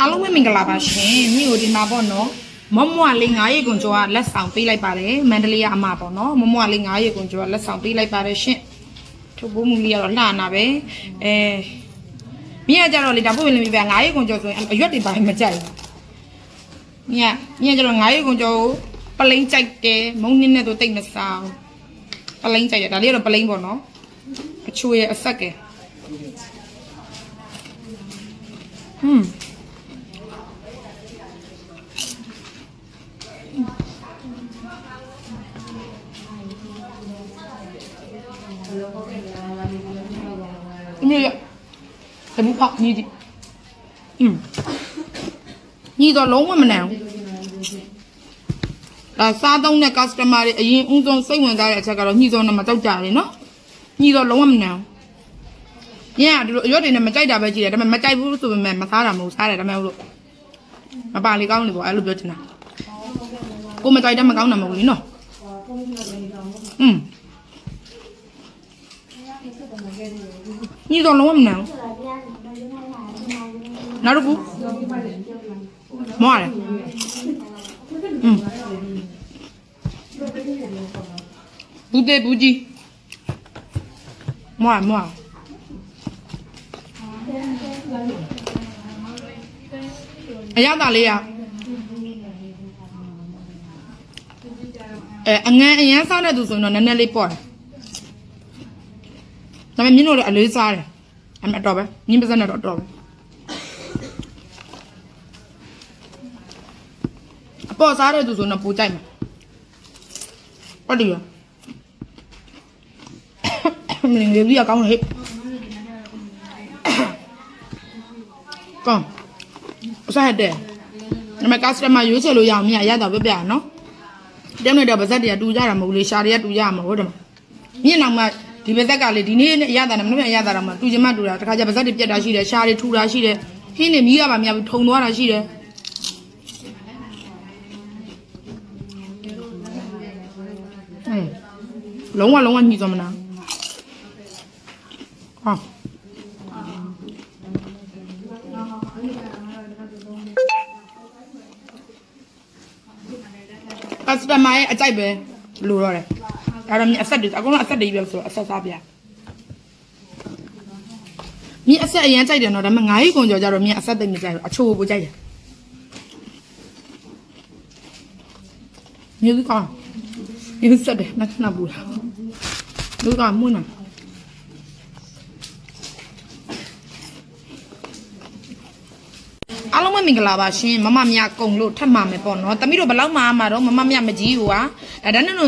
အားလုံးပဲမင်္ဂလာပါရှင်မြို့ကိုဒီမှာပေါ့နော်မမွားလေး9ရေကွန်ကျော်ကလက်ဆောင်ပေးလိုက်ပါတယ်မန္တလေးကအမပေါ့နော်မမွားလေး9ရေကွန်ကျော်ကလက်ဆောင်ပေးလိုက်ပါတယ်ရှင်ထုတ်ဖို့မူလေးကတော့လှနာပဲအဲမြင်ရကြတော့လေဒါပို့ဝင်လင်းပြပြ9ရေကွန်ကျော်ဆိုရင်အရွက်တွေပါမကြိုက်ဘူးမြင်မြင်ကြတော့9ရေကွန်ကျော်ကိုပလိန်ကြိုက်တယ်မုံနင်းနဲ့တော့တိတ်မစားပလိန်ကြိုက်တယ်ဒါလေးကတော့ပလိန်ပေါ့နော်အချိုရဲ့အဆက်ကဲဟွန်း အမေရတမူဖောက်ညီဒီอืมညီတော့လုံးဝမနိုင်ဘူးဒါစားသုံးတဲ့ customer တွေအရင်ဦးဆုံးစိတ်ဝင်စားတဲ့အချက်ကတော့ညီစောနဲ့မကြောက်ကြတယ်နော်ညီတော့လုံးဝမနိုင်ဘူးညကဒီလိုအရွက်တွေနဲ့မကြိုက်တာပဲကြည့်တယ်ဒါပေမဲ့မကြိုက်ဘူးဆိုပေမဲ့မစားတာမဟုတ်စားတယ်ဒါပေမဲ့လို့မပါလေကောင်းလေပေါ့အဲ့လိုပြောချင်တာကိုမကြိုက်တဲ့မကောင်းတာမဟုတ်ဘူးလीနော်อืม ညီတော့လုံးဝမနိုင်ဘူးနောက်တစ်ခုမွားတယ်อืมဘူးတဲ့ဘူးကြီးမွားမွားအရသာလေးရအဲအငန်းအရန်စားတဲ့သူဆိုရင်တော့နည်းနည်းလေးပေါ့တယ် ဒါပေမဲ့မြင်းတို့လည်းအလေးစားတယ်အမတော်ပဲမြင်းပါစက်နဲ့တော့တော်ပဲအပေါ်စားတဲ့သူဆိုတော့ပူကြိုက်မှာဟုတ်တယ်ရမင်းလေးကြီးကောင်းတယ်ဟဲ့ကောင်းအစားတဲ့နမကစတမရွေးချယ်လို့ရအောင်မြရတော့ပြပြနော်တဲနေတော့ပါဇက်တရတူကြတာမဟုတ်လေရှာတွေကတူကြမှာဟုတ်တယ်မမြင့်အောင်မှ ဒီပါဇက်ကလေဒီနေ့နဲ့ရတာနဲ့မနေ့ကရတာတော့မှတူချင်မှတူတာတခါကျပါဇက်တွေပြက်တာရှိတယ်ရှာတွေထူတာရှိတယ်ဟင်းနေမီးရပါမြဘူးထုံသွားတာရှိတယ်อืมလုံးဝလုံးဝညှိသွားမလားဟာကစတမာရဲ့အကြိုက်ပဲလို့တော့တယ် ဒါတော့မြင်အဆက်တွေအကုန်လုံးအဆက်တွေပဲဆိုတော့အဆက်စားပြမြင်အဆက်အရင်ကြိုက်တယ်နော်ဒါပေမဲ့ငါးရီကုန်ကြော်ကြတော့မြင်အဆက်သိမ့်မကြိုက်ဘူးအချိုးကိုကြိုက်တယ်မြင်ကောင်းမြင်ဆက်တယ်နှစ်နှစ်ဘူးလားလူကမွန်းနာအားလုံးပဲမင်္ဂလာပါရှင်မမမြကုံလို့ထပ်မှာမယ်ပေါ့နော်တမီးတို့ဘယ်လောက်မှမှာတော့မမမြမကြီးဟိုဟာဒါဒန်းနွ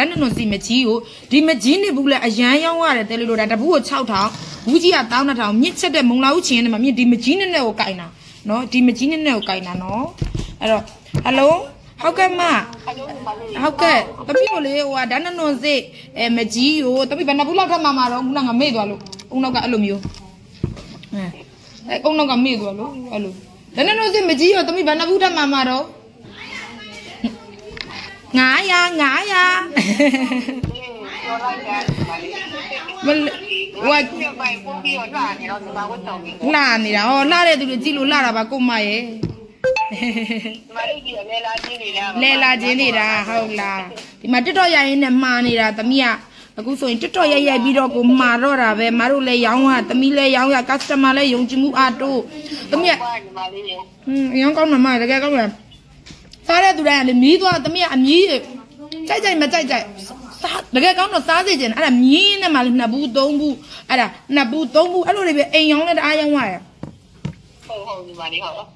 န်စုဒန်းနွန်စီမကြီးကိုဒီမကြီးနေဘူးလေအရန်ရောင်းရတယ်တဲလို့လို့ဒါတပူကို6000ဘူးကြီးက12000မြင့်ချက်တဲ့မုံလာဦးချင်းနဲ့မမြင့်ဒီမကြီးနဲ့နဲ့ကိုကင်တာနော်ဒီမကြီးနဲ့နဲ့ကိုကင်တာနော်အဲ့တော့ဟယ်လိုဟုတ်ကဲ့မဟုတ်ကဲ့တပီးတို့လေဟိုဟာဒန်းနွန်စီအဲမကြီးကိုတပီးဘယ်နှစ်ဘူးလောက်ထပ်မှာမှာတော့ခုနကမေ့သွားလို့ဦးနောက်ကအဲ့လိုမျိုးအဲအဲဦးနောက်ကမေ့သွားလို့အဲ့လိုဒန်းနွန်စီမကြီးရောတပီးဘယ်နှစ်ဘူးထပ်မှာမှာတော့ 900 900ပြောလိုက်တာမလဟိုကဒီပိုင်ပုံပြီးတော့လာနေတော့ဒီမှာဝတ်တော်ပြီလှနေတာဟောလှတဲ့သူတွေကြည့်လို့လှတာပါကို့မရဲ့မလေးကြီးအလဲလာချင်းနေတာလဲလာခြင်းနေတာဟုတ်လားဒီမှာတက်တော့ရရင်နဲ့မှားနေတာသမီးကအခုဆိုရင်တက်တော့ရိုက်ရိုက်ပြီးတော့ကိုမှာတော့တာပဲမတို့လည်းရောင်းရသမီးလည်းရောင်းရ customer လည်းယုံကြည်မှုအားတို့သမီးကပါညီမလေးရေဟွန်းအရင်ကောင်းမှာမတကယ်ကောင်းတယ် စားတဲ့သူတိုင်းကလေမီးသွားသမီးကအမြည်ကြိုက်ကြိုက်မကြိုက်ကြိုက်စားတကယ်ကောင်းတော့စားစေချင်တယ်အဲ့ဒါမြင်းနဲ့မှလည်းနှစ်ဘူးသုံးဘူးအဲ့ဒါနှစ်ဘူးသုံးဘူးအဲ့လိုတွေပဲအိမ်ရောင်းလည်းတအားရောင်းရတယ်ဟုတ်ဟုတ်ညီမလေးဟုတ်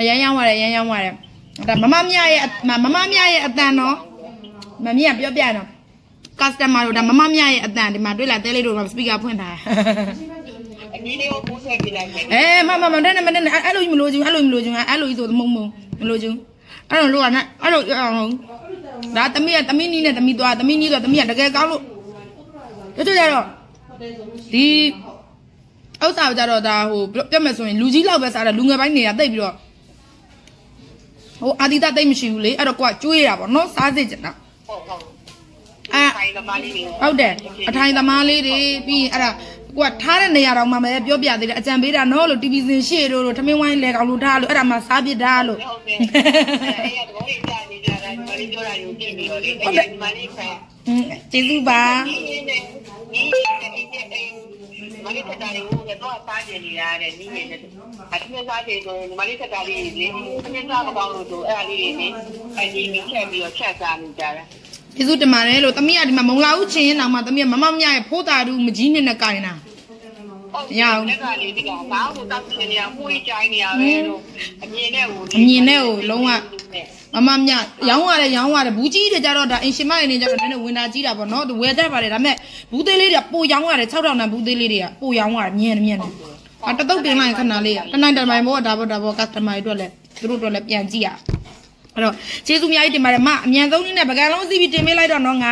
အရန်ရောင်းရတယ်ရန်ရောင်းရတယ်ဒါမမမြရဲ့အမမမမြရဲ့အတန်နော်မမြပြောပြနော် customer တို့ဒါမမမြရဲ့အတန်ဒီမှာတွေ့လာတဲလေးတို့က speaker ဖွင့်ထားအကြီးလေးကိုပို့ဆက်ပြလိုက်တယ်အဲမမမတဲ့နဲ့မတဲ့နဲ့အဲ့လိုကြီးမလို့ချင်းအဲ့လိုကြီးမလို့ချင်းအဲ့လိုကြီးဆိုမုံမုံမလို့ချင်း အဲ့လိုလို့ကနဲ့အဲ့လိုအောင်ဒါတမီးကတမီးနီးနဲ့တမီးသွားတမီးနီးဆိုတမီးကတကယ်ကောင်းလို့တို့တို့ရတော့ဒီဥစ္စာကြတော့ဒါဟိုပြတ်မယ်ဆိုရင်လူကြီးလောက်ပဲစားတယ်လူငယ်ပိုင်းနေတာတိတ်ပြီးတော့ဟိုအာဒီတာတိတ်မရှိဘူးလေအဲ့တော့ကိုကကျွေးရပါတော့စားစစ်ကြတာဟုတ်ဟုတ်အဲဆိုင်သမားလေးတွေဟုတ်တယ်အထိုင်သမားလေးတွေပြီးရင်အဲ့ဒါ ကိုကထားတဲ့နေရာတော့မှပဲပြောပြသေးတယ်အကြံပေးတာနော်လို့ TV စင်ရှေ့တို့လို့ထမင်းဝိုင်းလဲကောင်လို့ထားလို့အဲ့ဒါမှစားပစ်တာလို့ဟုတ်တယ်အဲ့ရတော့ဒီကြာနေကြတာဒီမလေးပြောတာကိုကြည့်ပြီးတော့လေအဲ့ဒီမလေးဖန်ဟင်းကျေးဇူးပါဒီနေ့ဒီနေ့မလေးတက်တာလေးကိုတော့စားကြနေတာတဲ့ဒီနေ့အထက်စားကြဆိုမလေးတက်တာလေးလေဒီနေ့စားကောင်းလို့ဆိုအဲ့ဒါလေးတွေနေအဲ့ဒီမိချက်ပြီးတော့ချက်စားနေကြတာ ကျေးဇူးတင်ပါတယ်လို့တမီးကဒီမှာမုံလာဦးချင်းအောင်မှတမီးကမမမြရဲ့ဖိုးတာတူမကြီးနဲ့နဲ့ကိုင်တာလက်ကလေးဒီကဘာလို့တောက်ချင်နေရမှုကြီးကြိုင်းနေရပဲလို့အမြင်နဲ့ကိုအမြင်နဲ့ကိုလုံးဝမမမြရောင်းရတယ်ရောင်းရတယ်ဘူးကြီးတွေကြတော့ဒါအင်ရှင်မရင်းနေကြတော့နည်းနည်းဝင်တာကြီးတာပေါ့နော်သူဝယ်တတ်ပါတယ်ဒါပေမဲ့ဘူးသေးလေးတွေကပိုရောင်းရတယ်6000တန်ဘူးသေးလေးတွေကပိုရောင်းရတယ်မြင်တယ်မြင်တယ်အတတုတ်တင်လိုက်ခဏလေးတနိုင်တမိုင်ဘောဒါဘောဒါဘော customer တွေအတွက်လည်းသူတို့အတွက်လည်းပြန်ကြည့်ရ အဲ့တော့ကျေးဇူးအများကြီးတင်ပါတယ်မအမြန်ဆုံးနည်းနဲ့ပကံလုံးစီးပြီးတင်ပေးလိုက်တော့နော်900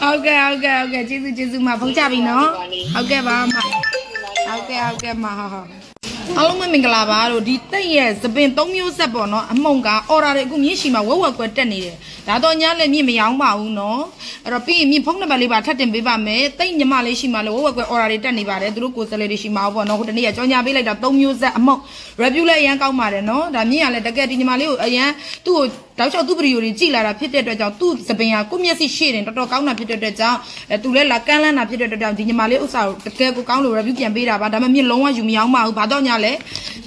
ဟုတ်ကဲ့ဟုတ်ကဲ့ဟုတ်ကဲ့ကျေးဇူးကျေးဇူးမဖုန်းချပြီနော်ဟုတ်ကဲ့ပါမဟုတ်ကဲ့ဟုတ်ကဲ့မဟုတ်ဟုတ် အားလုံးပဲမင်္ဂလာပါလို့ဒီတိတ်ရဲ့သပင်၃မျိုးဆက်ပေါ့နော်အမုံကအော်ဒါတွေအခုမြင့်ရှိမှာဝက်ဝက်ကွယ်တက်နေတယ်ဒါတော့ညလည်းမြင့်မရောပါဘူးနော်အဲ့တော့ပြီးရင်မြင့်ဖုန်းနံပါတ်လေးပါထပ်တင်ပေးပါမယ်တိတ်ညီမလေးရှိမှာလို့ဝက်ဝက်ကွယ်အော်ဒါတွေတက်နေပါတယ်သူတို့ကိုယ်စားလှယ်တွေရှိမှာပေါ့နော်ဟိုတနေ့ကကြောင်ညာပေးလိုက်တာ၃မျိုးဆက်အမုံ review လည်းအရန်ကောင်းပါတယ်နော်ဒါမြင့်ရလည်းတကယ်ဒီညီမလေးကိုအရန်သူ့ကိုတောက်လျှောက်သူ့ဗီဒီယိုတွေကြည့်လာတာဖြစ်တဲ့အတွက်ကြောင့်သူ့သပင်ကကိုယ့်မျက်စိရှေ့တင်တော်တော်ကောင်းတာဖြစ်တဲ့အတွက်ကြောင့်အဲသူလည်းလာကန်းလန်းတာဖြစ်တဲ့အတွက်ကြောင့်ဒီညီမလေးဥစ္စာကိုတကယ်ကိုကောင်းလို့ review ပြန်ပေးတာပါဒါပေမဲ့မြင့်လုံးဝယူမအောင်ပါဘူးဘာတော့ညာလဲ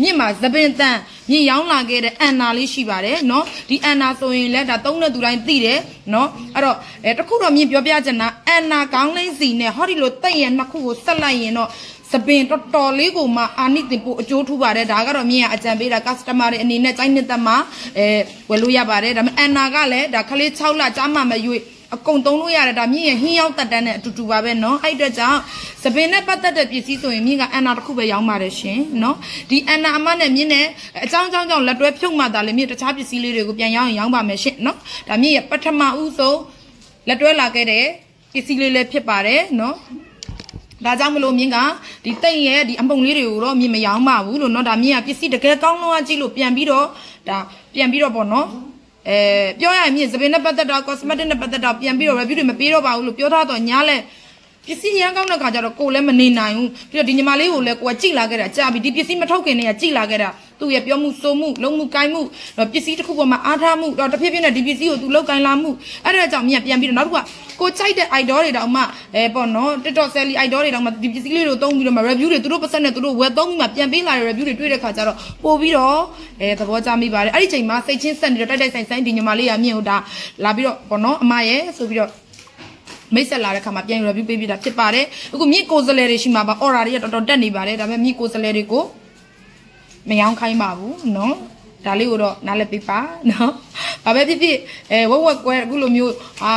မြင့်မှာသပင်တန်မြင့်ရောင်းလာခဲ့တဲ့အန်နာလေးရှိပါတယ်နော်ဒီအန်နာဆိုရင်လည်းဒါသုံးတဲ့သူတိုင်းသိတယ်နော်အဲ့တော့အဲတခုတော့မြင့်ပြောပြချင်တာအန်နာကောင်းလိမ့်စီနဲ့ဟောဒီလိုတိတ်ရနှစ်ခုကိုဆက်လိုက်ရင်တော့ စပင်တော်တော်လေးကိုမှအာနိတင်ပို့အကျိုးထူပါတယ်ဒါကတော့မြင်ရအကြံပေးတာ customer တွေအနေနဲ့စိုင်းနှစ်သက်မှာအဲဝယ်လို့ရပါတယ်ဒါပေမဲ့အန်နာကလည်းဒါခလေး6လကြားမှမရွေ့အကုန်သုံးလို့ရတယ်ဒါမြင့်ရဟင်းရောက်တက်တန်းနဲ့အတူတူပါပဲเนาะအဲ့အတွက်ကြောင့်စပင်နဲ့ပတ်သက်တဲ့ပစ္စည်းဆိုရင်မြင့်ကအန်နာတစ်ခုပဲရောင်းပါတယ်ရှင်เนาะဒီအန်နာအမနဲ့မြင့်နဲ့အကြောင်းကြောင်းကြောင့်လက်တွဲဖြုတ်မှသာလေမြင့်တခြားပစ္စည်းလေးတွေကိုပြန်ရောင်းရင်ရောင်းပါမယ်ရှင်เนาะဒါမြင့်ရပထမဦးဆုံးလက်တွဲလာခဲ့တဲ့ပစ္စည်းလေးလည်းဖြစ်ပါတယ်เนาะ ဒါကြောင့်မလို့မြင်းကဒီတိတ်ရဲ့ဒီအပုံလေးတွေကိုတော့မြင်မရောပါဘူးလို့เนาะဒါမြင်းကပစ္စည်းတကယ်ကောင်းလုံးအကြည့်လို့ပြန်ပြီးတော့ဒါပြန်ပြီးတော့ပေါ့နော်အဲပြောရရင်မြင်းစပင်နဲ့ပတ်သက်တာ cosmetic နဲ့ပတ်သက်တာပြန်ပြီးတော့ review တွေမပေးတော့ပါဘူးလို့ပြောထားတော့ညားလဲပစ္စည်းရန်ကောင်းတဲ့ခါကျတော့ကိုယ်လည်းမနေနိုင်ဘူးပြီးတော့ဒီညီမလေးကိုလည်းကိုကကြိလာခဲ့တာကြာပြီဒီပစ္စည်းမထုတ်ခင်တည်းကကြိလာခဲ့တာ သူ့ရဲ့ပြောမှုစိုးမှုလုံးမှုကိုင်းမှုတော့ပစ္စည်းတစ်ခုပေါ်မှာအားထားမှုတော့တစ်ဖြည်းဖြည်းနဲ့ဒီပစ္စည်းကိုသူလောက်ကိုင်းလာမှုအဲ့ဒါကြောင့်မြင်ပြန်ပြီးတော့နောက်တစ်ခုကကိုကြိုက်တဲ့ idol တွေတောင်မှအဲပေါ့နော် TikTok Sally idol တွေတောင်မှဒီပစ္စည်းလေးတွေကိုသုံးပြီးတော့မှ review တွေသူတို့ပတ်သက်နဲ့သူတို့ဝယ်သုံးပြီးမှပြန်ပေးလာတဲ့ review တွေတွေ့တဲ့ခါကျတော့ပို့ပြီးတော့အဲသဘောကျမိပါတယ်အဲ့ဒီချိန်မှာစိတ်ချင်းဆက်နေတော့တိုက်တိုက်ဆိုင်ဆိုင်ဒီညီမလေးကမြင်ဟိုဒါလာပြီးတော့ပေါ့နော်အမရဲ့ဆိုပြီးတော့မိတ်ဆက်လာတဲ့ခါမှာပြန် review ပေးပြတာဖြစ်ပါတယ်အခုမြင့်ကိုယ်စားလှယ်တွေရှိမှာပါ order တွေကတော်တော်တက်နေပါတယ်ဒါပေမဲ့မြင့်ကိုယ်စားလှယ်တွေကို မယောင်းခိုင်းပါဘူးเนาะဒါလေးကိုတော့နားလည်ပေးပါเนาะဘာပဲဖြစ်ဖြစ်အဲဝက်ဝက်ကွဲအခုလိုမျိုးအာ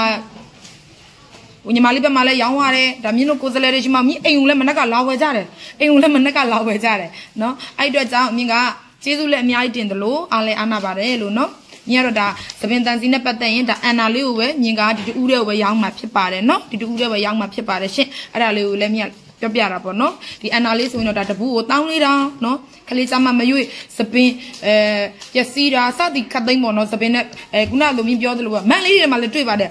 ဝညီမလေးဘက်မှာလည်းရောင်းရတယ်ဒါမြင့်တို့ကိုယ်စားလှယ်တွေရှိမှာမြင့်အိမ်ုံလည်းမနက်ကလာဝယ်ကြတယ်အိမ်ုံလည်းမနက်ကလာဝယ်ကြတယ်เนาะအဲ့အတွက်ကြောင့်မြင့်ကကျေးဇူးလည်းအများကြီးတင်တယ်လို့အားလည်းအားနာပါတယ်လို့เนาะ မြင်ရတော့ဒါသပင်တန်စီနဲ့ပတ်သက်ရင်ဒါအန်နာလေးကိုပဲမြင်ကဒီတူးတဲ့ကိုပဲရောင်းမှာဖြစ်ပါတယ်เนาะဒီတူးတဲ့ပဲရောင်းမှာဖြစ်ပါတယ်ရှင်အဲ့ဒါလေးကိုလည်းမြင် ပြောပြတာပေါ့နော်ဒီအန်နာလေးဆိုရင်တော့ဒါတပူကိုတောင်းလေးတောင်းနော်ခလေးစမမရွေ့စပင်အဲပျက်စီးတာစသည်ခတ်သိမ်းပေါ့နော်စပင်နဲ့အဲခုနလိုမြင်ပြောသလိုပဲမန်လေးတွေမှာလည်းတွေ့ပါတယ်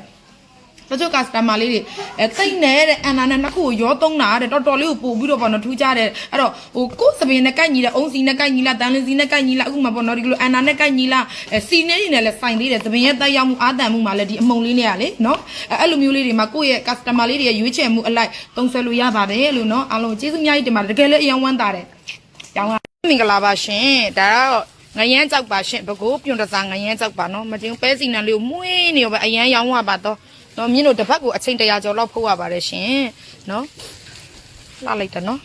တချို့ကစတမာလေးတွေအဲတိတ်နေတဲ့အန်နာနဲ့နှစ်ခုကိုရောသုံးတာတဲ့တော်တော်လေးကိုပို့ပြီးတော့ပေါ့နော်ထူးကြတယ်အဲ့တော့ဟိုကိုယ်စပင်နဲ့ကိုက်ညီတဲ့အုံးစီနဲ့ကိုက်ညီလားတန်လင်းစီနဲ့ကိုက်ညီလားအခုမှပေါ့နော်ဒီလိုအန်နာနဲ့ကိုက်ညီလားအဲစီနေနေနဲ့လည်းစိုင်သေးတယ်စပင်ရဲ့တက်ရောက်မှုအာတန်မှုမှာလည်းဒီအမုံလေးနဲ့ကလေနော်အဲအဲ့လိုမျိုးလေးတွေမှာကိုယ့်ရဲ့ customer လေးတွေရဲ့ရွေးချယ်မှုအလိုက်သုံးဆွဲလို့ရပါတယ်လို့နော်အားလုံးကျေးဇူးအများကြီးတင်ပါတယ်တကယ်လည်းအရင်ဝမ်းသာတယ်ကြောင်းကမင်္ဂလာပါရှင်ဒါတော့ငရမ်းကြောက်ပါရှင်ဘကိုပြုံတစားငရမ်းကြောက်ပါနော်မကျင်းပဲစီနံလေးကိုမွေးနေရောပဲအရန်ရောင်းရပါတော့ နော်မြင်းတို့တစ်ပတ်ကိုအချိန်တရာကျော်လောက်ဖုတ်ရပါတယ်ရှင်နော်လှလိုက်တယ်နော်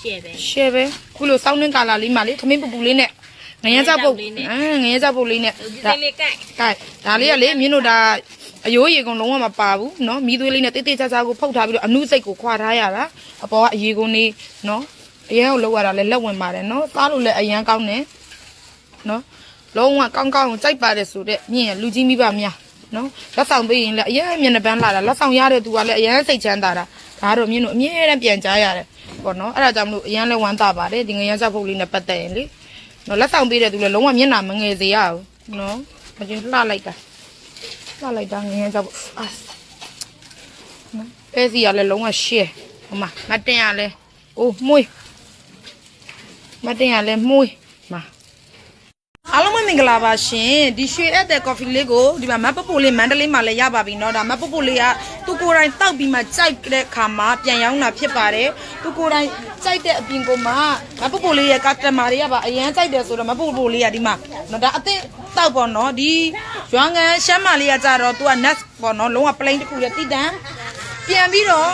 ရှယ်ပဲ ရှယ်ပဲခုလိုစောင်းနှင်းကာလာလေးမှလေသမင်းပူပူလေးနဲ့ငရမ်းကြောက်ပုတ်အာငရမ်းကြောက်ပုတ်လေးနဲ့ ဒီ ဒါ လေးလေးကိုက် ကဲဒါလေးကလေမြင်းတို့ဒါအယိုးရေကုန်လုံးဝမပါဘူးเนาะမီးသွေးလေးနဲ့တိတ်တိတ်ချာချာကိုဖုတ်ထားပြီးတော့အနုစိတ်ကိုခွာထားရတာအပေါ်ကအရေကုန်လေးเนาะအရင်ကလောက်ရတာလည်းလက်ဝင်ပါတယ်เนาะသားလို့လည်းအရန်ကောင်းတယ်เนาะလုံးဝကောင်းကောင်းကြိုက်ပါတယ်ဆိုတဲ့မြင့်ရလူကြီးမိဘများ နော်လက်ဆောင်ပေးရင်လည်းအရင်မျက်နှာပန်းလာတာလက်ဆောင်ရတဲ့သူကလည်းအရင်စိတ်ချမ်းသာတာဒါတော့မင်းတို့အမြဲတမ်းပြန်ကြားရတယ်ပေါ့နော်အဲ့ဒါကြောင့်မလို့အရင်လည်းဝမ်းသာပါတယ်ဒီငရဲစားဖို့လေးနဲ့ပတ်သက်ရင်လေနော်လက်ဆောင်ပေးတဲ့သူလည်းလုံးဝမျက်နှာမငယ်စေရဘူးနော်မကျင်းလှလိုက်တာလှလိုက်တာငရဲစားဖို့အာနော်ပဲစီကလည်းလုံးဝရှဲဟိုမှာမတင်ရလဲအိုးမွေးမတင်ရလဲမွေး မှာအားလုံးပဲမင်္ဂလာပါရှင်ဒီရွှေအပ်တဲ့ coffee လေးကိုဒီမှာမတ်ပပူလေးမန္တလေးမှာလည်းရပါပြီเนาะဒါမတ်ပပူလေးကသူကိုယ်တိုင်တောက်ပြီးမှကြိုက်တဲ့ခါမှာပြန်ရောင်းတာဖြစ်ပါတယ်သူကိုယ်တိုင်ကြိုက်တဲ့အပြင်ကိုမှမတ်ပပူလေးရဲ့ customer တွေကပါအရန်ကြိုက်တယ်ဆိုတော့မတ်ပပူလေးကဒီမှာเนาะဒါအသစ်တောက်ပေါ့เนาะဒီရွာငံရှမ်းမလေးကကြတော့သူက nuts ပေါ့เนาะလုံးဝ plain တစ်ခုရဲ့တိတန်ပြန်ပြီးတော့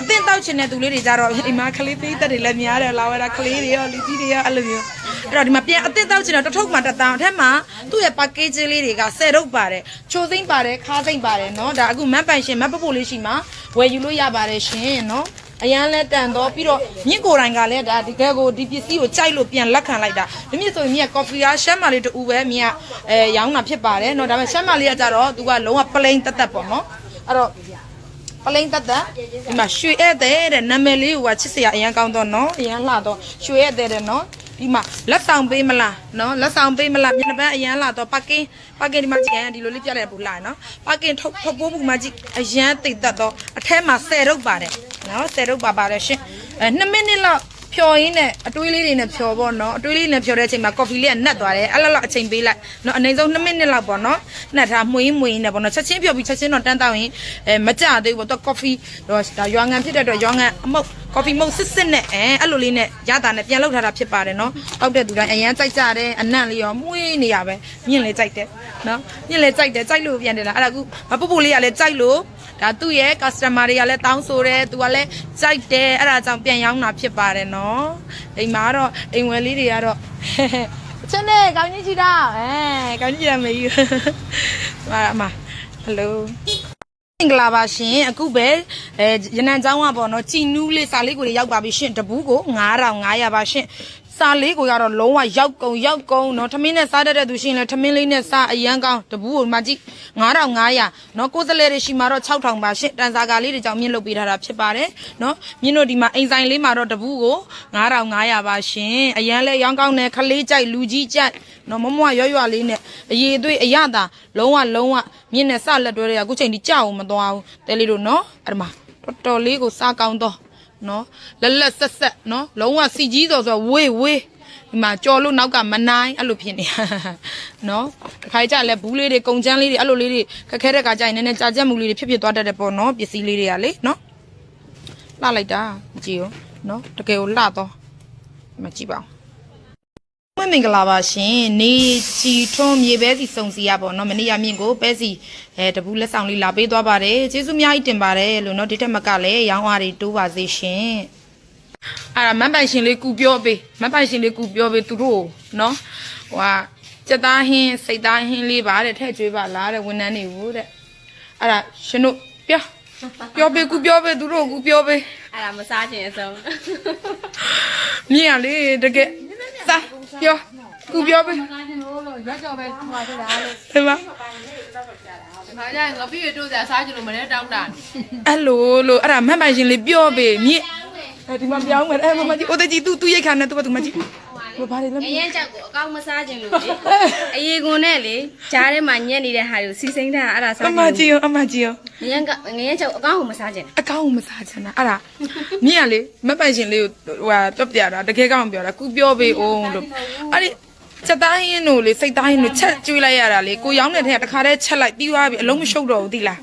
အသင့်တောက်ချင်တဲ့သူလေးတွေကြတော့ဒီမှာကလေးသေးသက်တွေလည်းများတယ်လာဝဲတာကလေးတွေရောလူကြီးတွေရောအဲ့လိုမျိုး အဲ့တော့ဒီမှာပြန်အသင့်တောက်ချင်တော့တစ်ထုပ်မှတစ်တောင်အထက်မှာသူ့ရဲ့ package လေးတွေက10ရုပ်ပါတယ်ချိုစိမ့်ပါတယ်ခါစိမ့်ပါတယ်เนาะဒါအခုမတ်ပိုင်ရှင်မတ်ပပိုလေးရှိမှာဝယ်ယူလို့ရပါတယ်ရှင်เนาะအရန်လဲတန်တော့ပြီးတော့မြင့်ကိုယ်တိုင်ကလည်းဒါဒီကဲကိုဒီပစ္စည်းကိုကြိုက်လို့ပြန်လက်ခံလိုက်တာဒီမြင့်ဆိုရင်မြင့်က coffee အားရှမ်းမလေးတူပဲမြင့်ကအဲရောင်းတာဖြစ်ပါတယ်เนาะဒါပေမဲ့ရှမ်းမလေးကကြတော့သူကလုံးဝ plain တက်တက်ပေါ့เนาะအဲ့တော့ ပလိန်တက်တက်ဒီမှာရွှေဧည့်သည်တဲ့နာမည်လေးကချစ်စရာအရန်ကောင်းတော့နော်အရန်လှတော့ရွှေဧည့်သည်တဲ့နော် ဒီမှာလက်ဆောင်ပေးမလားနော်လက်ဆောင်ပေးမလားမျက်နှာပန်းအရန်လှတော့ပါကင်ပါကင်ဒီမှာကြည့်ရင်ဒီလိုလေးပြလိုက်ပူလာနော်ပါကင်ထုတ်ထုတ်ပိုးပူမှာကြည့်အရန်သိတက်တော့အထဲမှာ10ရုပ်ပါတယ်နော်10ရုပ်ပါပါတယ်ရှင်အဲ2မိနစ်လောက်ဖြော်ရင်းနဲ့အတွေးလေးတွေနဲ့ဖြော်ပေါ့နော်အတွေးလေးနဲ့ဖြော်တဲ့အချိန်မှာကော်ဖီလေးကနှက်သွားတယ်အဲ့လောက်လောက်အချိန်ပေးလိုက်နော်အနည်းဆုံး2မိနစ်လောက်ပေါ့နော်နှက်ထားမှုရင်းမှုရင်းနဲ့ပေါ့နော်ချက်ချင်းဖြော်ပြီးချက်ချင်းတော့တန်းတောင်းရင်အဲမကြသေးဘူးပေါ့တော့ကော်ဖီတော့ဒါရွာငံဖြစ်တဲ့အတွက်ရွာငံအမုတ် ကော်ဖီမုတ်စစ်စစ်နဲ့အဲအဲ့လိုလေးနဲ့ရတာနဲ့ပြန်လောက်ထားတာဖြစ်ပါတယ်နော်တောက်တဲ့သူတိုင်းအရန်ကြိုက်ကြတယ်အနံ့လေးရောမှုရင်းနေရပဲမြင့်လေကြိုက်တယ်နော်မြင့်လေကြိုက်တယ်ကြိုက်လို့ပြန်တယ်လားအဲ့ဒါကူမပူပူလေးကလည်းကြိုက်လို့ဒါသူ့ရဲ့ customer တွေကလည်းတောင်းဆိုတယ်သူကလည်းကြိုက်တယ်အဲ့ဒါကြောင့်ပြန်ရောင်းတာဖြစ်ပါတယ်နော်အိမ်မှာတော့အိမ်ဝယ်လေးတွေကတော့ချက်နဲ့ကောင်းကြီးချီတာအဲကောင်းကြီးချီတာမေးယူဟာအမဟယ်လိုမ င်္ဂလာပါရှင်အခုပဲအဲရနံချောင်းကပေါ့နော်ជីနူးလေးစာလေးကိုရောက်ပါပြီရှင်တပူးကို9500 900ပါရှင် စာလေးကိုရတော့လုံးဝရောက်ကုန်ရောက်ကုန်เนาะထမင်းနဲ့စားတတ်တဲ့သူရှင်လဲထမင်းလေးနဲ့စားအရန်ကောင်းတပူးကိုမှကြည့်9500เนาะကိုယ်စလဲတွေရှိမှာတော့6000ပါရှင်တန်စာကာလေးတွေကြောင့်မြင့်လုပ်ပေးထားတာဖြစ်ပါတယ်เนาะမြင့်တို့ဒီမှာအိမ်ဆိုင်လေးမှာတော့တပူးကို9500ပါရှင်အရန်လဲရောင်းကောင်းတယ်ခလေးကြိုက်လူကြီးကြိုက်เนาะမမွားရွရွလေးနဲ့အရေးအသွေးအရသာလုံးဝလုံးဝမြင့်နဲ့စလက်တွဲတွေကအခုချိန်ဒီကြောက်အောင်မသွားဘူးတဲလေးတို့เนาะအဲ့ဒါမှာတော်တော်လေးကိုစားကောင်းတော့ နော်လက်လက်ဆက်ဆက်နော်လုံးဝစီကြီးတော်ဆိုဝေးဝေးဒီမှာကြော်လို့နောက်ကမနိုင်အဲ့လိုဖြစ်နေနော်တခါကြလဲဘူးလေးတွေကုံချမ်းလေးတွေအဲ့လိုလေးတွေခက်ခဲတဲ့ကကြရင်နည်းနည်းကြာကြက်မှုလေးတွေဖြစ်ဖြစ်သွားတတ်တယ်ပေါ့နော်ပစ္စည်းလေးတွေကလေနော်လှလိုက်တာကြည့်ရောနော်တကယ်ကိုလှတော့ဒီမှာကြည့်ပါ ဦးမွေးမင်္ဂလာပါရှင်နေချီထွန်းမြေပဲစီစုံစီရပေါ့နော်မနေ့ကမြင့်ကိုပဲစီအဲတပူးလက်ဆောင်လေးလာပေးသွားပါတယ်ကျေးဇူးအများကြီးတင်ပါတယ်လို့နော်ဒီထက်မကလည်းရောင်းအားတွေတိုးပါစေရှင်အဲ့ဒါမတ်ပိုင်ရှင်လေးကူပြောပေးမတ်ပိုင်ရှင်လေးကူပြောပေးသူတို့နော်ဟိုဟာစက်သားဟင်းစိတ်သားဟင်းလေးပါတဲ့ထည့်ကျွေးပါလားတဲ့ဝန်ထမ်းတွေကိုတဲ့အဲ့ဒါရှင်တို့ပြောပြောပေးကူပြောပေးသူတို့ကူပြောပေးအဲ့ဒါမစားခြင်းအဆုံးမြင်ရလေတကယ် စားပြောကူပြောပေးစားခြင်းလို့လို့ရွက်ကြော်ပဲထွားကြတာလို့ဒီမှာဒီမှာကျရင်ငါပြည့်ရတို့စရာစားခြင်းလို့မလဲတောင်းတာအဲ့လိုလို့အဲ့ဒါမတ်ပိုင်ရှင်လေးပြောပေးမြင့်အဲဒီမှာပြောင်းမယ်အဲ့မမကြီးအိုတကြီးသူသူရိတ်ခါနဲ့သူကသူမကြီး ဘာဘာလဲလဲအရင်ချက်ကိုအကောင်းမစားခြင်းလို့လေအရေကွန်နဲ့လေကြားထဲမှာညက်နေတဲ့ဟာကိုစီစိမ့်တာအဲ့ဒါစားအခြင်းမကြီးရောအမကြီးရောငရင်ကငရင်ချက်အကောင်းကိုမစားခြင်းအကောင်းကိုမစားချင်တာအဲ့ဒါမြင့်ရလေမတ်ပိုင်ရှင်လေးကိုဟိုဟာတွက်ပြတာတကယ်ကောင်းပြောတာကူပြောပေးအောင်လို့အဲ့ဒီချက်သားဟင်းတို့လေစိတ်သားဟင်းတို့ချက်ကျွေးလိုက်ရတာလေကိုရောင်းတဲ့ထက်ကတခါတည်းချက်လိုက်ပြီးသွားပြီအလုံးမရှုပ်တော့ဘူးသိလား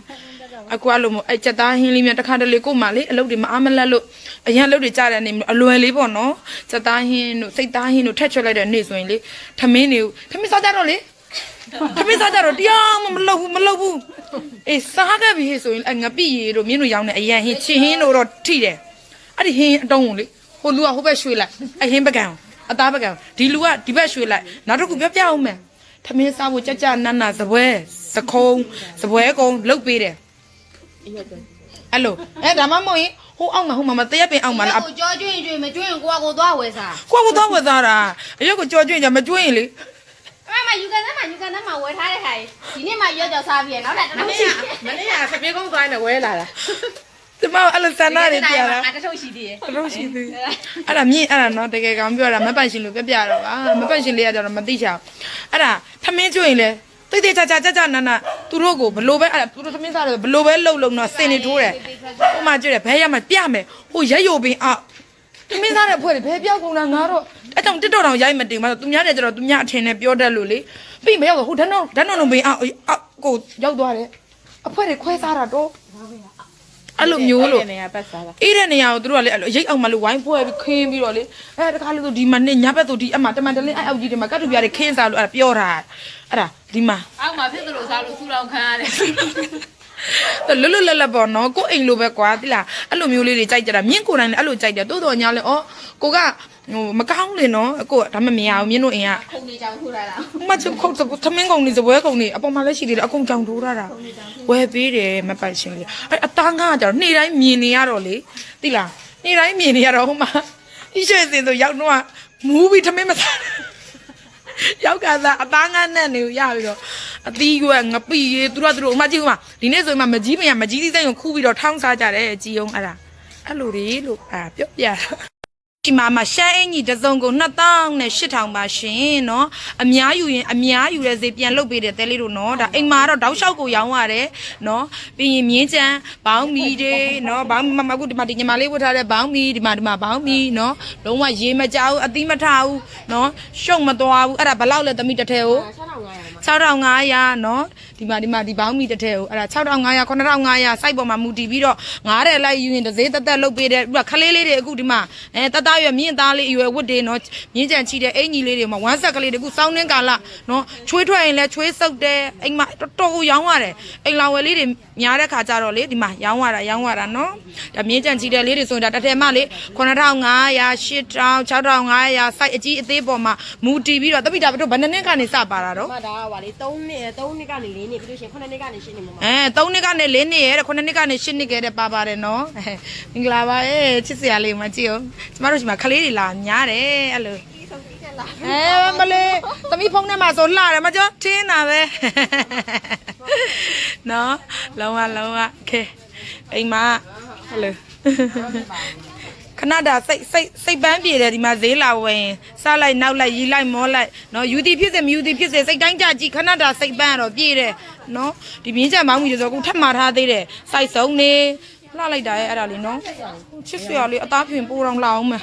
အကွာလို့မအဲ့ချက်သားဟင်းလေးမြတ်တခါတလေကို့မှလေအလုပ်တွေမအားမလက်လို့အရင်အလုပ်တွေကြားတဲ့အနေအလွယ်လေးပေါ့နော်ချက်သားဟင်းတို့စိတ်သားဟင်းတို့ထက်ချွတ်လိုက်တဲ့နေ့ဆိုရင်လေထမင်းတွေကိုထမင်းစားကြတော့လေထမင်းစားကြတော့တရားမှမလုပ်ဘူးမလုပ်ဘူးအေးစားခဲ့ပြီဆိုရင်အငပိရီတို့မြင်းတို့ရောင်းတဲ့အရန်ဟင်းချင်းဟင်းတို့တော့ထိတယ်အဲ့ဒီဟင်းအတုံးကိုလေဟိုလူကဟိုဘက်ရွှေ့လိုက်အဟင်းပကံအသားပကံဒီလူကဒီဘက်ရွှေ့လိုက်နောက်တစ်ခုပြောပြအောင်မယ်ထမင်းစားဖို့ကြကြနန်းနာစပွဲစခုံးစပွဲကုံလုတ်ပေးတယ် အဲ့လိုအဲဒါမှမဟုတ်ရင်ဟိုအောက်မှာဟိုမှာမတရက်ပင်အောက်မှာလားကိုကြောကျွင်းကျွင်းမကျွင်းကိုကကိုသွားဝယ်စားကိုကတော့ဝယ်သားတာအရက်ကိုကြော်ကျွင်းကြမကျွင်းရင်လေအဲ့မှာယူကန်သားမှာယူကန်သားမှာဝယ်ထားတဲ့ဟာဒီနေ့မှရွက်ကြော်စားပြီးရနောက်ထပ်တစ်ထုပ်ရှိမနေ့ကစပြေကုန်းသွားနေဝဲလာတာဒီမှာအဲ့လိုဆန္ဒတွေပြတာတစ်ထုပ်ရှိသေးတယ်တော့ရှိသေးအဲ့ဒါမြင့်အဲ့ဒါနော်တကယ်ကောင်ပြောတာမပတ်ရှင်လို့ပြပြတော့ပါမပတ်ရှင်လေးကကြတော့မသိချအောင်အဲ့ဒါထမင်းကျွင်းရင်လေ တိတ်တိတ်ချာချာကြကြနာနာသူတို့ကိုဘလို့ပဲအဲ့ဒါသူတို့သမင်းစားတယ်ဘလို့ပဲလှုပ်လှုပ်တော့စင်နေထိုးတယ်ဟိုမှာကြည့်တယ်ဘဲရမှာပြမယ်ဟိုရက်ယိုပင်အောက်သမင်းစားတဲ့ဖွဲ့တွေဘဲပြောက်ကုန်တာငါတော့အဲ့ကြောင့်တစ်တော်တောင်ရိုက်မတင်ပါတော့သူများတယ်ကျတော့သူများအထင်နဲ့ပြောတတ်လို့လေပြီးမရောက်တော့ဟိုဓာတ်တော့ဓာတ်တော့ပင်အောက်အောက်ကိုရောက်သွားတယ်အဖွဲတွေခွဲစားတာတော့ အဲ့လိုမျိုးလို့နေရပတ်စားတာအေးတဲ့နေရာကိုသူတို့ကလေအဲ့လိုရိတ်အောင်မလို့ဝိုင်းဖွဲပြီးခင်းပြီးတော့လေအဲတခါလို့ဆိုဒီမှာနေညဘက်ဆိုဒီအမှတမန်တလင်းအဲ့အောက်ကြီးတွေမှာကတ်တူပြားတွေခင်းစားလို့အဲ့ဒါပြောတာအဲ့ဒါဒီမှာအောက်မှာဖြစ်သလိုစားလို့ဆူလောင်ခံရတယ် လွတ်လွတ်လပ်လပ်ပေါ့နော်ကိုယ်အိမ်လိုပဲကွာတိလားအဲ့လိုမျိုးလေးတွေကြိုက်ကြတာမြင့်ကိုယ်တိုင်လည်းအဲ့လိုကြိုက်တယ်တိုးတော်ညာလဲဩကိုကဟိုမကောင်းလေနော်အကိုကဒါမှမရအောင်မြင့်တို့အိမ်ကခုန်နေကြောင်ထိုးလာတာမချခုတ်သမင်းကုန်နေစပွဲကုန်နေအပေါ်မှာလည်းရှိသေးတယ်အကုန်ကြောင်ထိုးထားတာဝယ်ပေးတယ်မပိုက်ရှင်လေအဲ့အသားငါကကြတော့နေ့တိုင်းမြင်နေရတော့လေတိလားနေ့တိုင်းမြင်နေရတော့ဟိုမှာဒီရွှေစင်ဆိုရောက်တော့မူးပြီးသမင်းမစား ရောက်ကစားအသားငါနဲ့နေကိုရပြီးတော့အသီးကငပိရေသူတို့ကသူတို့အမကြည့်ဦးမဒီနေ့ဆိုရင်မမကြီးမရမကြီးသီးစိမ့်ကိုခူးပြီးတော့ထောင်းစားကြတယ်ကြည်အောင်အဲ့ဒါအဲ့လိုတွေလို့အာပြောပြတာ ဒီမှာမှာရှမ်းအင်ကြီးတစ်စုံကို2000နဲ့8000ပါရှင်เนาะအများယူရင်အများယူတဲ့ဈေးပြန်လုတ်ပေးတယ်တဲလေးတို့เนาะဒါအိမ်မှာတော့တောက်လျှောက်ကိုရောင်းရတယ်เนาะပြီးရင်မြင်းကြံဘောင်းမီတွေเนาะဘောင်းမမကူဒီမှာဒီညီမလေးဝတ်ထားတဲ့ဘောင်းမီဒီမှာဒီမှာဘောင်းမီเนาะလုံးဝရေမကြောက်အသီးမထဘူးเนาะရှုံမသွားဘူးအဲ့ဒါဘယ်လောက်လဲသမီးတစ်ထည်ကို6500 ါ เนาะဒီမှာဒီမှာဒီဘောင်းမီတစ်ထည်ကိုအဲ့ဒါ6500 9500စိုက်ပေါ်မှာမူတည်ပြီးတော့9တဲ့လိုက်ယူရင်တစ်ဈေးတက်တက်လုတ်ပေးတယ်ပြီးတော့ခလေးလေးတွေအခုဒီမှာအဲတတရွယ်မြင့်သားလေးအရွယ်ဝတ်တွေเนาะမြင်းကြံချီတဲ့အင်ကြီးလေးတွေမှာဝမ်းဆက်ကလေးတွေအခုစောင်းနှင်းကာလเนาะချွေးထွက်ရင်လည်းချွေးဆုပ်တယ်အိမ်မှာတော်တော်ကိုရောင်းရတယ်အိမ်လာဝယ်လေးတွေများတဲ့ခါကျတော့လေဒီမှာရောင်းရတာရောင်းရတာเนาะဒါမြင်းကြံချီတဲ့လေးတွေဆိုရင်ဒါတစ်ထည်မှလေ9500 8000 6500စိုက်အကြီးအသေးပေါ်မှာမူတည်ပြီးတော့တပိတာဘတို့ဘယ်နှစ်နှစ်ကနေစပါတာတော့ မဒါကပါ ပါလေ3နှစ်3နှစ်ကနေ4နှစ်ပြီးလို့ရှိရင်9နှစ်ကနေ10နှစ်မှာအဲ3နှစ်ကနေ4နှစ်ရဲ့9နှစ်ကနေ10နှစ်ကဲတဲ့ပါပါတယ်နော်မင်္ဂလာပါအေးချစ်စရာလေးမကြည့်အောင်ကျမတို့ဒီမှာကလေးတွေလာများတယ်အဲ့လိုအဲမလေးသမီးဖုန်းထဲမှာဆိုလှတယ်မကျော်ထင်းတာပဲနော်လုံးဝလုံးဝကဲအိမ်မဟယ်လို ခဏတာစိတ်စိတ်စိတ်ပန်းပြေတယ်ဒီမှာဈေးလာဝင်စားလိုက်နောက်လိုက်ရီလိုက်မောလိုက်နော်ယူတီဖြစ်စေမယူတီဖြစ်စေစိတ်တိုင်းကြကြည့်ခဏတာစိတ်ပန်းရတော့ပြေတယ်နော်ဒီမြင်းကြံမောင်းကြီးဆိုအခုထပ်မှာထားသေးတယ်စိုက်စုံနေလှလိုက်တာရဲ့အဲ့ဒါလေးနော်ချစ်စရာလေးအသားဖြင်ပိုးတော့လှအောင်မယ်